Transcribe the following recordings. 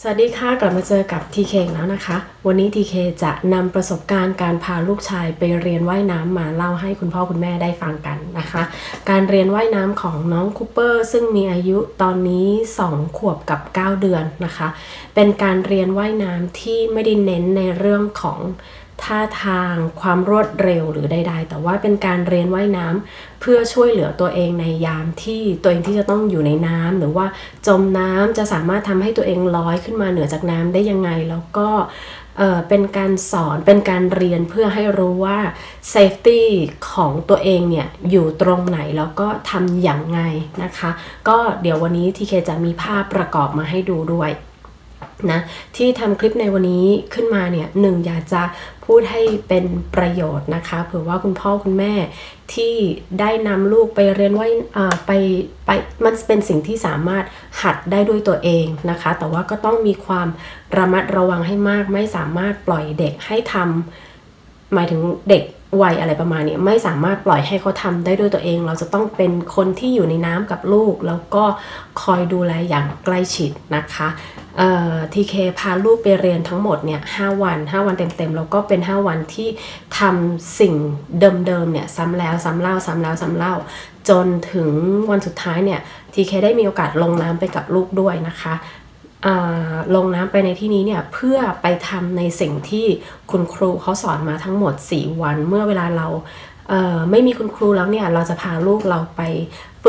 สวัสดีค่ะ กลับมาเจอกับ TK อีกแล้วนะคะ วันนี้ TK จะนำประสบการณ์การพาลูกชายไปเรียนว่ายน้ำมาเล่าให้คุณพ่อคุณแม่ได้ฟังกันนะคะ การเรียนว่ายน้ำของน้องคูเปอร์ซึ่งมีอายุตอนนี้ 2 ขวบกับ 9 เดือนนะคะ เป็นการเรียนว่ายน้ำที่ไม่ได้เน้นในเรื่องของ ท่าทางความรวดเร็วหรือใด ๆ แต่ว่าเป็นการเรียนว่ายน้ำเพื่อช่วยเหลือตัวเองในยามที่ตัวเองที่จะต้องอยู่ในน้ำหรือว่าจมน้ำจะสามารถทำให้ตัวเองลอยขึ้นมาเหนือจากน้ำได้ยังไง แล้วก็เอ่อเป็นการสอนเป็นการเรียนเพื่อให้รู้ว่า safety ของตัวเองเนี่ยอยู่ตรงไหนแล้วก็ทำอย่างไงนะคะ ก็เดี๋ยววันนี้ทีเคจะมีภาพประกอบมาให้ดูด้วย นะที่ทำคลิปในวันนี้ขึ้นมาเนี่ยหนึ่งอยากจะพูดให้เป็นประโยชน์นะคะเผื่อว่าคุณพ่อคุณแม่ที่ได้นำลูกไปเรียนว่ายไปไปมันเป็นสิ่งที่สามารถหัดได้ด้วยตัวเองนะคะ แต่ว่าก็ต้องมีความระมัดระวังให้มาก ไม่สามารถปล่อยเด็กให้ทำหมายถึงเด็ก วัยอะไรประมาณนี้ไม่สามารถปล่อยให้เขาทำได้ด้วยตัวเอง เราจะต้องเป็นคนที่อยู่ในน้ำกับลูก แล้วก็คอยดูแลอย่างใกล้ชิดนะคะทีเคพาลูกไปเรียนทั้งหมดเนี่ยหวัน 5 วันเต็มๆ แล้วก็เป็น 5 วันที่ทำสิ่งเดิมๆเนี่ยซ้ำแล้วซ้ำเล่าซ้ำแล้วซ้ำเล่า จนถึงวันสุดท้ายเนี่ยทีเคได้มีโอกาสลงน้ำไปกับลูกด้วยนะคะ ลงน้ำไปในที่นี้เนี่ยเพื่อไปทำในสิ่งที่คุณครูเขาสอนมาทั้งหมด 4 วัน เมื่อเวลาเราเไม่มีคุณครูแล้วเนี่ยเราจะพาลูกเราไป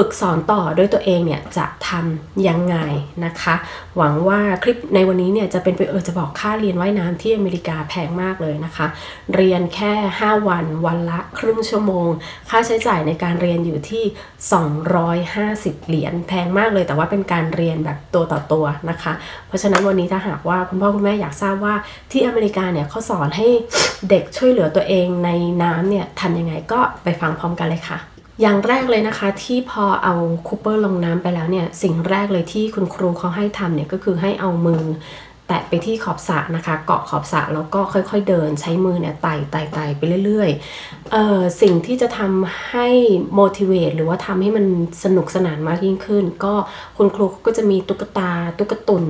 ฝึกสอนต่อด้วยตัวเองเนี่ยจะทำยังไงนะคะ หวังว่าคลิปในวันนี้เนี่ยจะเป็นไปเออจะบอกค่าเรียนว่ายน้ำที่อเมริกาแพงมากเลยนะคะ เรียนแค่ 5 วันวันละครึ่งชั่วโมง ค่าใช้จ่ายในการเรียนอยู่ที่ 250 เหรียญแพงมากเลย แต่ว่าเป็นการเรียนแบบตัวต่อตัวนะคะ เพราะฉะนั้นวันนี้ถ้าหากว่าคุณพ่อคุณแม่อยากทราบว่าที่อเมริกาเนี่ยเขาสอนให้เด็กช่วยเหลือตัวเองในน้ำเนี่ยทำยังไงก็ไปฟังพร้อมกันเลยค่ะ อย่างแรกเลยนะคะที่พอเอาคูเปอร์ลงน้ำไปแล้วเนี่ยสิ่งแรกเลยที่คุณครูเขาให้ทำเนี่ยก็คือให้เอามือแตะไปที่ขอบสระนะคะ เกาะขอบสระแล้วก็ค่อยๆเดินใช้มือเนี่ยไต่ไต่ไต่ไปเรื่อยๆเอ่อสิ่งที่จะทำให้ motivate หรือว่าทำให้มันสนุกสนานมากยิ่งขึ้น ก็คุณครูก็จะมีตุ๊กตาตุ๊กตุน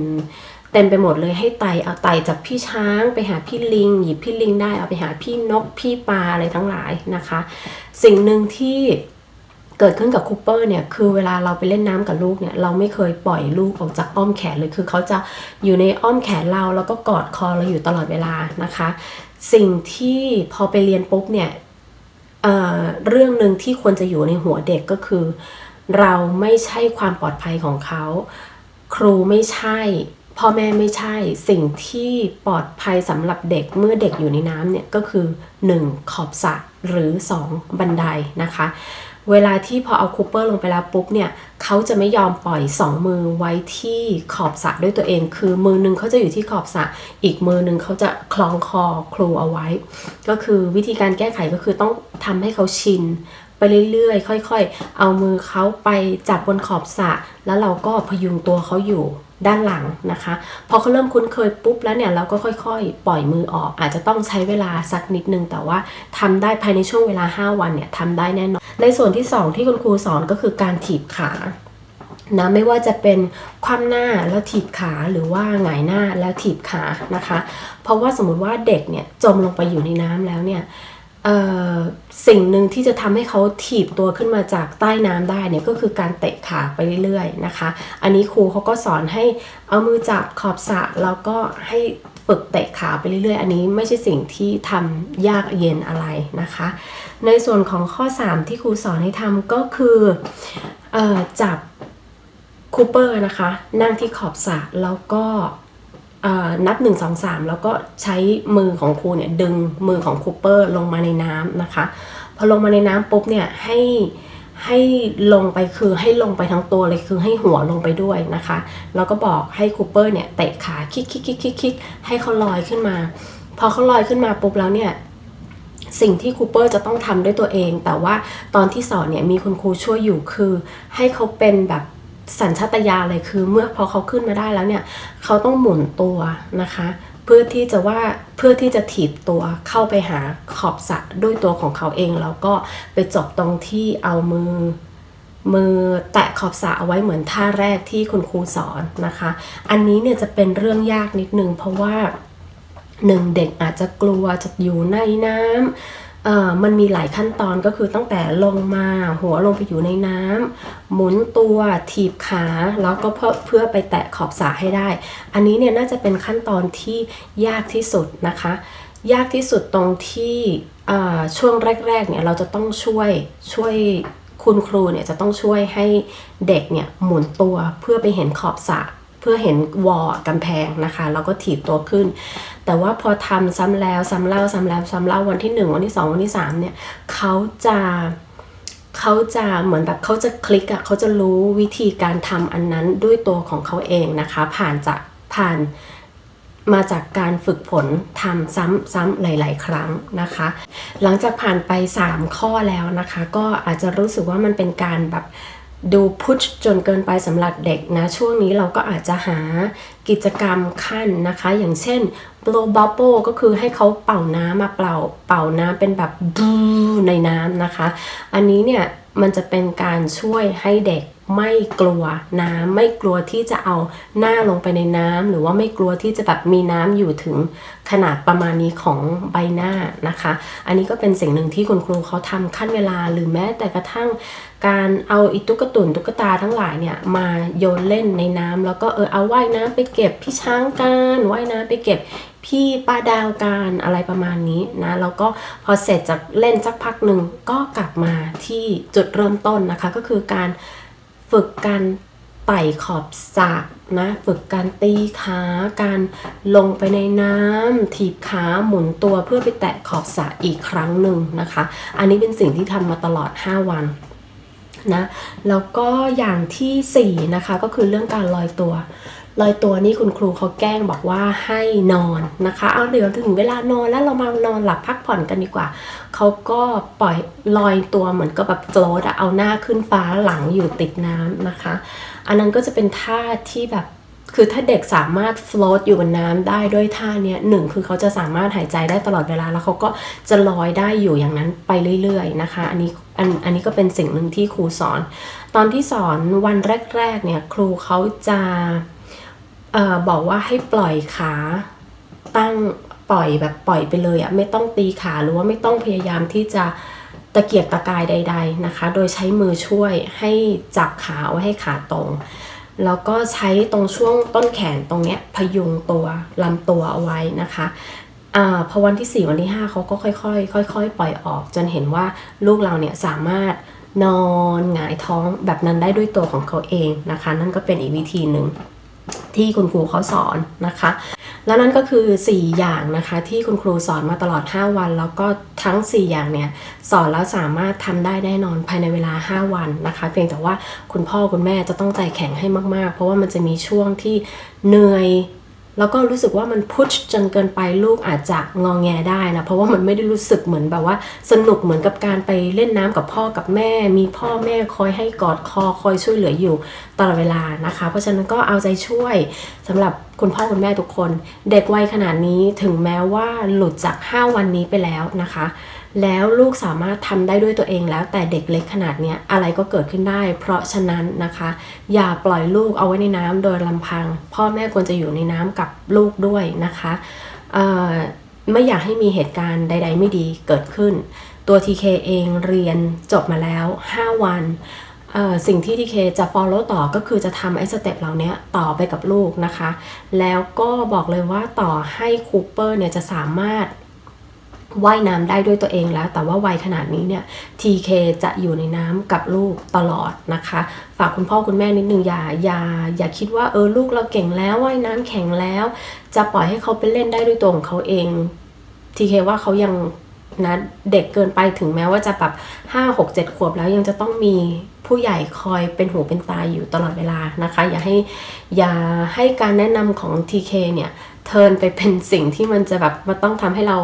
เต็มไปหมดเลยให้ไต่เอาไต่จากพี่ช้าง ไปหาพี่ลิง หยิบพี่ลิงได้เอาไปหาพี่นกพี่ปลาอะไรทั้งหลายนะคะ สิ่งหนึ่งที่ เกิดขึ้นกับคูเปอร์เนี่ยคือเวลาเราไปเล่นน้ำกับลูกเนี่ยเราไม่เคยปล่อยลูกออกจากอ้อมแขนเลยคือเขาจะอยู่ในอ้อมแขนเราแล้วก็กอดคอเราอยู่ตลอดเวลานะคะ สิ่งที่พอไปเรียนปุ๊บเนี่ยเเรื่องหนึ่งที่ควรจะอยู่ในหัวเด็กก็คือ เราไม่ใช่ความปลอดภัยของเขา ครูไม่ใช่พ่อแม่ไม่ใช่สิ่งที่ปลอดภัยสำหรับเด็กเมื่อเด็กอยู่ในน้ำเนี่ยก็คือ 1. ขอบสระหรือ 2. บันไดนะคะ เวลาที่พอเอาคูเปอร์ลงไปแล้วปุ๊บเนี่ยเขาจะไม่ยอมปล่อย 2 มือไว้ที่ขอบสระด้วยตัวเอง คือมือหนึงเขาจะอยู่ที่ขอบสระอีกมือหนึงเขาจะคล้องคอครูเอาไว้ ก็คือวิธีการแก้ไขก็คือต้องทำให้เขาชินไปเรื่อยๆ ค่อย ๆ เอามือเขาไปจับบนขอบสระแล้วเราก็พยุงตัวเขาอยู่ด้านหลังนะคะ พอเขาเริ่มคุ้นเคยปุ๊บแล้วเนี่ยเราก็ค่อยๆ ปล่อยมือออก อาจจะต้องใช้เวลาสักนิดนึง แต่ว่าทำได้ภายในช่วงเวลา 5 วันเนี่ยทำได้แน่นอน ในส่วนที่ 2 ที่คุณครูสอนก็คือการถีบขานะไม่ว่าจะเป็นคว่ำหน้าแล้วถีบขาหรือว่าหงายหน้าแล้วถีบขานะคะ เพราะว่าสมมุติว่าเด็กเนี่ยจมลงไปอยู่ในน้ำแล้วเนี่ยสิ่งหนึ่งที่จะทำให้เขาถีบตัวขึ้นมาจากใต้น้ำได้เนี่ยก็คือการเตะขาไปเรื่อยๆนะคะ อันนี้ครูเขาก็สอนให้เอามือจับขอบสระแล้วก็ให้ ฝึกเตะขาไปเรื่อยๆ อันนี้ไม่ใช่สิ่งที่ทำยากเย็นอะไรนะคะ ในส่วนของข้อ 3 ที่ครูสอนให้ทำก็คือออจับคูเปอร์นะคะ นั่งที่ขอบสระแล้วก็เอ่อนับ 1 2 3 แล้วก็ใช้มือของครูเนี่ย ดึงมือของคูเปอร์ลงมาในน้ำนะคะ พอลงมาในน้ำปุ๊บเนี่ยให้ ให้ลงไปคือให้ลงไปทั้งตัวเลยคือให้หัวลงไปด้วยนะคะแล้วก็บอกให้คูเปอร์เนี่ยเตะขาคิกคิกคิกคิกคิกให้เขาลอยขึ้นมา พอเขาลอยขึ้นมาปุ๊บแล้วเนี่ยสิ่งที่คูเปอร์จะต้องทำด้วยตัวเอง แต่ว่าตอนที่สอนเนี่ยมีคุณครูช่วยอยู่คือ ให้เขาเป็นแบบสัญชาตญาณเลยคือเมื่อพอเขาขึ้นมาได้แล้วเนี่ยเขาต้องหมุนตัวนะคะ เพื่อที่จะว่าเพื่อที่จะถีบตัวเข้าไปหาขอบสระด้วยตัวของเขาเอง แล้วก็ไปจบตรงที่เอามือ มือแตะขอบสระเอาไว้เหมือนท่าแรกที่คุณครูสอนนะคะ อันนี้เนี่ยจะเป็นเรื่องยากนิดนึงเพราะว่าหนึ่งเด็กอาจจะกลัวจะอยู่ในน้ำ มันมีหลายขั้นตอนก็คือตั้งแต่ลงมาหัวลงไปอยู่ในน้ำหมุนตัวถีบขาแล้วก็เพื่อเพื่อไปแตะขอบสระให้ได้ อันนี้เนี่ยน่าจะเป็นขั้นตอนที่ยากที่สุดนะคะ ยากที่สุดตรงที่ช่วงแรกๆเนี่ยเราจะต้องช่วยช่วยคุณครูเนี่ยจะต้องช่วยให้เด็กเนี่ยหมุนตัวเพื่อไปเห็นขอบสระ เพื่อเห็นวอลกำแพงนะคะแล้วก็ถีบตัวขึ้น แต่ว่าพอทำซ้ำแล้วซ้ำเล่าซ้ำแล้วซ้ำเล่าวันที่หนึ่งวันที่สองวันที่สามเนี่ยเขาจะเขาจะเหมือนแบบเขาจะคลิกอะเขาจะรู้วิธีการทำอันนั้นด้วยตัวของเขาเองนะคะ ผ่านจากผ่านมาจากการฝึกฝนทำซ้ำๆหลาย ๆ ครั้งนะคะ หลังจากผ่านไป 3 ข้อแล้วนะคะ ก็อาจจะรู้สึกว่ามันเป็นการแบบ ดูพุชจนเกินไปสำหรับเด็กนะ ช่วงนี้เราก็อาจจะหากิจกรรมขั้นนะคะ อย่างเช่น blow bubble ก็คือให้เขาเป่าน้ำมาเป่าเป่าน้ำเป็นแบบบูในน้ำนะคะ อันนี้เนี่ยมันจะเป็นการช่วยให้เด็กไม่กลัวน้ำไม่กลัวที่จะเอาหน้าลงไปในน้ำหรือว่าไม่กลัวที่จะแบบมีน้ำอยู่ถึงขนาดประมาณนี้ของใบหน้านะคะ อันนี้ก็เป็นสิ่งหนึ่งที่คุณครูเขาทำขั้นเวลาหรือแม้แต่กระทั่ง การเอาอีตุ๊กตุนตุ๊กตาทั้งหลายเนี่ยมาโยนเล่นในน้ำแล้วก็เออเอาว่ายน้ำไปเก็บพี่ช้างการว่ายน้ำไปเก็บพี่ปลาดาวการอะไรประมาณนี้นะแล้วก็พอเสร็จจากเล่นสักพักหนึ่งก็กลับมาที่จุดเริ่มต้นนะคะ ก็คือการฝึกการไต่ขอบสระนะฝึกการตีขาการลงไปในน้ำถีบขาหมุนตัวเพื่อไปแตะขอบสระอีกครั้งหนึ่งนะคะ อันนี้เป็นสิ่งที่ทำมาตลอด 5 วัน นะแล้วก็อย่างทีสี่ 4 นะคะก็คือเรื่องการลอยตัว ลอยตัวนี่คุณครูเขาแกล้งบอกว่าให้นอนนะคะ เอาเดี๋ยวถึงเวลานอนแล้วเรามานอนหลับพักผ่อนกันดีกว่า เขาก็ปล่อยลอยตัวเหมือนกับแบบโฟลตเอาหน้าขึ้นฟ้าหลังอยู่ติดน้ำนะคะ อันนั้นก็จะเป็นท่าที่แบบ คือถ้าเด็กสามารถ float อยู่บนน้ำได้ด้วยท่าเนี้ยหนึ่งคือเขาจะสามารถหายใจได้ตลอดเวลา แล้วเขาก็จะลอยได้อยู่อย่างนั้นไปเรื่อยๆนะคะ อันนี้อันอันนี้ก็เป็นสิ่งหนึ่งที่ครูสอน ตอนที่สอนวันแรกๆเนี่ยครูเขาจะเอ่อบอกว่าให้ปล่อยขาตั้งปล่อยแบบปล่อยไปเลยอะไม่ต้องตีขาหรือว่าไม่ต้องพยายามที่จะตะเกียกตะกายใด ๆนะคะ โดยใช้มือช่วยให้จับขาไว้ให้ขาตรง แล้วก็ใช้ตรงช่วงต้นแขนตรงเนี้ยพยุงตัวลำตัวเอาไว้นะคะอาพอวันที่ 4 วันที่ 5เขาก็ค่อยๆค่อย ๆ ปล่อยออก จนเห็นว่าลูกเราเนี่ยสามารถนอนหงายท้องแบบนั้นได้ด้วยตัวของเขาเองนะคะ นั่นก็เป็นอีกวิธีหนึ่งที่คุณครูเขาสอนนะคะ แล้วนั่นก็คือ 4 อย่างนะคะที่คุณครูสอนมาตลอด 5 วัน แล้วก็ทั้ง 4 อย่างเนี่ยสอนแล้วสามารถทำได้แน่นอนภายในเวลา 5 วันนะคะ เพียงแต่ว่าคุณพ่อคุณแม่จะต้องใจแข็งให้มาก ๆ เพราะว่ามันจะมีช่วงที่เหนื่อย แล้วก็รู้สึกว่ามันพุชจนเกินไปลูกอาจจะงองแงได้นะ เพราะว่ามันไม่ได้รู้สึกเหมือนแบบว่า สนุกเหมือนกับการไปเล่นน้ำกับพ่อกับแม่ มีพ่อแม่คอยให้กอดคอคอยช่วยเหลืออยู่ตลอดเวลานะคะ เพราะฉะนั้นก็เอาใจช่วยสำหรับคุณพ่อคุณแม่ทุกคน เด็กวัยขนาดนี้ถึงแม้ว่าหลุดจาก 5 วันนี้ไปแล้วนะคะ แล้วลูกสามารถทำได้ด้วยตัวเองแล้ว แต่เด็กเล็กขนาดเนี้ยอะไรก็เกิดขึ้นได้ เพราะฉะนั้นนะคะ อย่าปล่อยลูกเอาไว้ในน้ำโดยลำพัง พ่อแม่ควรจะอยู่ในน้ำกับลูกด้วยนะคะไม่อยากให้มีเหตุการณ์ใด ๆ ไม่ดีเกิดขึ้น ตัว TK เองเรียนจบมาแล้ว 5 วัน สิ่งที่ TK จะ follow ต่อก็คือจะทำไอ้สเต็ปเหล่านี้ต่อไปกับลูกนะคะ แล้วก็บอกเลยว่าต่อให้คูเปอร์เนี่ยจะสามารถ ว่ายน้ำได้ด้วยตัวเองแล้ว แต่ว่าวัยขนาดนี้เนี่ย TK จะอยู่ในน้ำกับลูกตลอดนะคะ ฝากคุณพ่อคุณแม่นิดนึงอย่าอย่าอย่าคิดว่าเออลูกเราเก่งแล้วว่ายน้ำแข็งแล้ว จะปล่อยให้เขาไปเล่นได้ด้วยตัวของเขาเอง TK ว่าเขายังนะเด็กเกินไปถึงแม้ว่าจะแบบห้าหกเจ็ดขวบแล้วยังจะต้องมีผู้ใหญ่คอยเป็นหูเป็นตาอยู่ตลอดเวลานะคะ อย่าให้อย่าให้การแนะนำของ TK เนี่ยเทินไปเป็นสิ่งที่มันจะแบบมาต้องทำให้เรา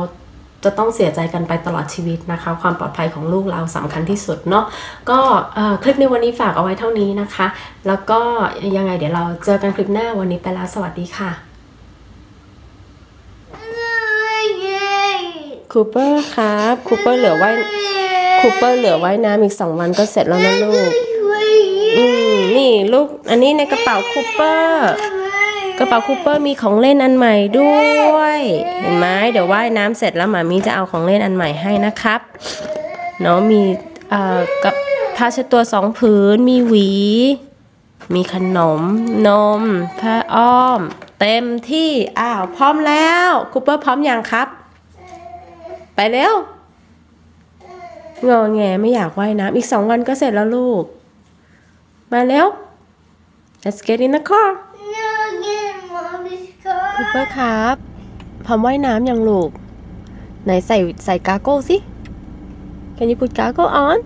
จะต้องเสียใจกันไปตลอดชีวิตนะคะ ความปลอดภัยของลูกเราสำคัญที่สุดเนาะก็คลิปในวันนี้ฝากเอาไว้เท่านี้นะคะ แล้วก็ยังไงเดี๋ยวเราเจอกันคลิปหน้าวันนี้ไปแล้วสวัสดีค่ะคูเปอร์ครับคูเปอร์เหลือไว้คูเปอร์เหลือไว้น้ำอีกสองวันก็เสร็จแล้วนะลูก อืมนี่ลูก อันนี้ในกระเป๋าคูเปอร์ กระเป๋าคูเปอร์มีของเล่นอันใหม่ด้วย เห็นไหมเดี๋ยวว่ายน้ำเสร็จแล้วหมามีจะเอาของเล่นอันใหม่ให้นะครับเนาะมีอ่อกับผ้าเช็ดตัวสองผืนมีหวี มีขนมนมผ้าอ้อม เต็มที่อ้าวพร้อมแล้วคูเปอร์พร้อมอยังครับ ไปเร็วงอแงไม่อยากว่ายน้ำอีกสองวันก็เสร็จแล้วลูก มาเร็ว let's get in the car คูเปอร์ครับพร้อมว่ายน้ำยังลูก ไหนใส่ใส่กาโก้สิ Can you put goggle on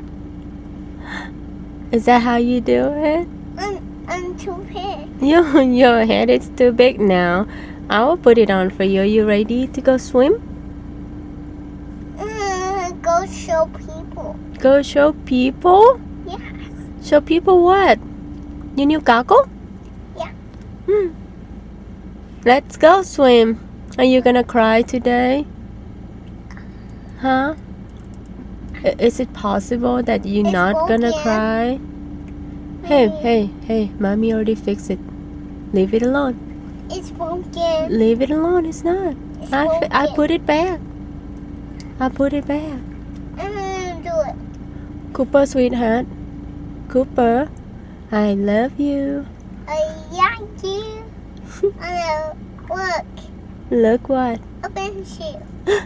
Is that how you do it I'm, I'm too big. Your your head is too big now I will put it on for you you ready to go swim Mm, go show people. Go show people Yes. Show people what Your new goggle Yeah. Hmm. Let's go swim Are you gonna cry today Huh Is it possible that you're It's not gonna cry? Hey, hey, hey, mommy already fixed it. Leave it alone. It's broken. Leave it alone. It's not. It's I, I put it back. I put it back. I'm gonna do it. Cooper, sweetheart. Cooper, I love you. I like you. I'm gonna look. Look what? Open shoe.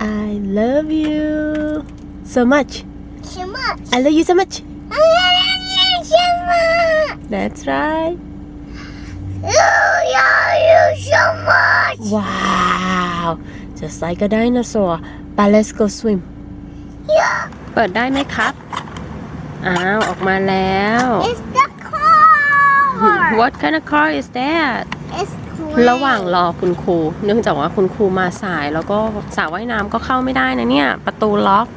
I love you so much. So much. I love you so much. I love you so much. That's right. I love you so much. Wow. Just like a dinosaur. But let's go swim. Yeah. เปิดได้ไหมครับ อ้าว ออกมาแล้ว It's the car. What kind of car is that It's clean. ระหว่างรอคุณครู เนื่องจากว่าคุณครูมาสาย แล้วก็สระว่ายน้ำก็เข้าไม่ได้นะเนี่ย ประตูล็อก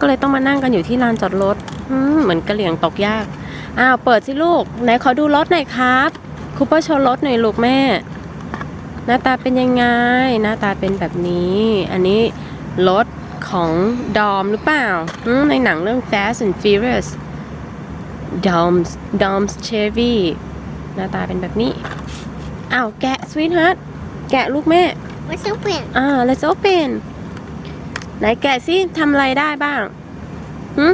ก็เลยต้องมานั่งกันอยู่ที่ลานจอดรถอืมเหมือนกระเหลี่ยงตกยาก อ้าว เปิดสิลูก ไหนขอดูรถหน่อยครับคูเปอร์โชว์รถหน่อยลูกแม่ หน้าตาเป็นยังไง หน้าตาเป็นแบบนี้ อันนี้รถของดอมหรือเปล่าอืมในหนังเรื่อง Fast and Furious Dom's Dom's Chevy หน้าตาเป็นแบบนี้อ้าวแกะ Sweetheart แกะลูกแม่ What's open? อ่า let's open ไหนแกะสิทำอะไรได้บ้างหืม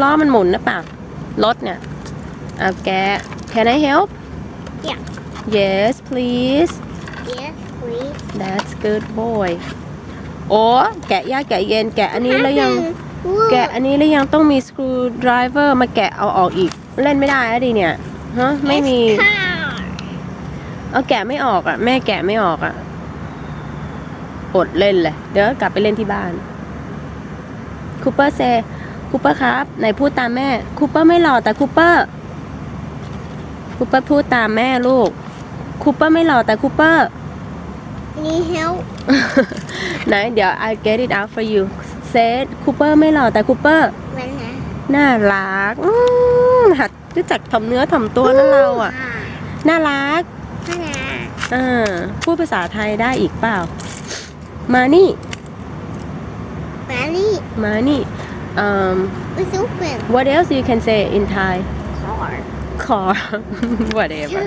ล้อมันหมุนนะเปล่ารถเนี่ยเอาแกะ Can I help Yeah. Yes please Yes, please. That's good boy โอ้แกะยากแกะเย็นแกะอันนี้แล้วยัง Look. แกะอันนี้แล้วยังต้องมี screwdriver มาแกะเอาออกอีก เล่นไม่ได้อะดิเนี่ย ฮะไม่มี It's car. เอาแกะไม่ออกอะ แม่แกะไม่ออกอะ อดเล่นเลย เดี๋ยวกลับไปเล่นที่บ้าน คูเปอร์เซ คูเปอร์ครับ ไหนพูดตามแม่ คูเปอร์ไม่หล่อแต่คูเปอร์ คูเปอร์พูดตามแม่ลูก คูเปอร์ไม่หล่อแต่คูเปอร์ Need help? ไหนเดี๋ยว I get it out for you เซตคูเปอร์ไม่หล่อแต่คูเปอร์ Banana. น่ารักอืมหัด รู้จักถ่อมเนื้อถ่อมตัวนะเราอะ น่ารัก Banana. อ่าพูดภาษาไทยได้อีกเปล่า มานี่ Bunny. มานี่ um It's open. what else you can say in Thai Car. car whatever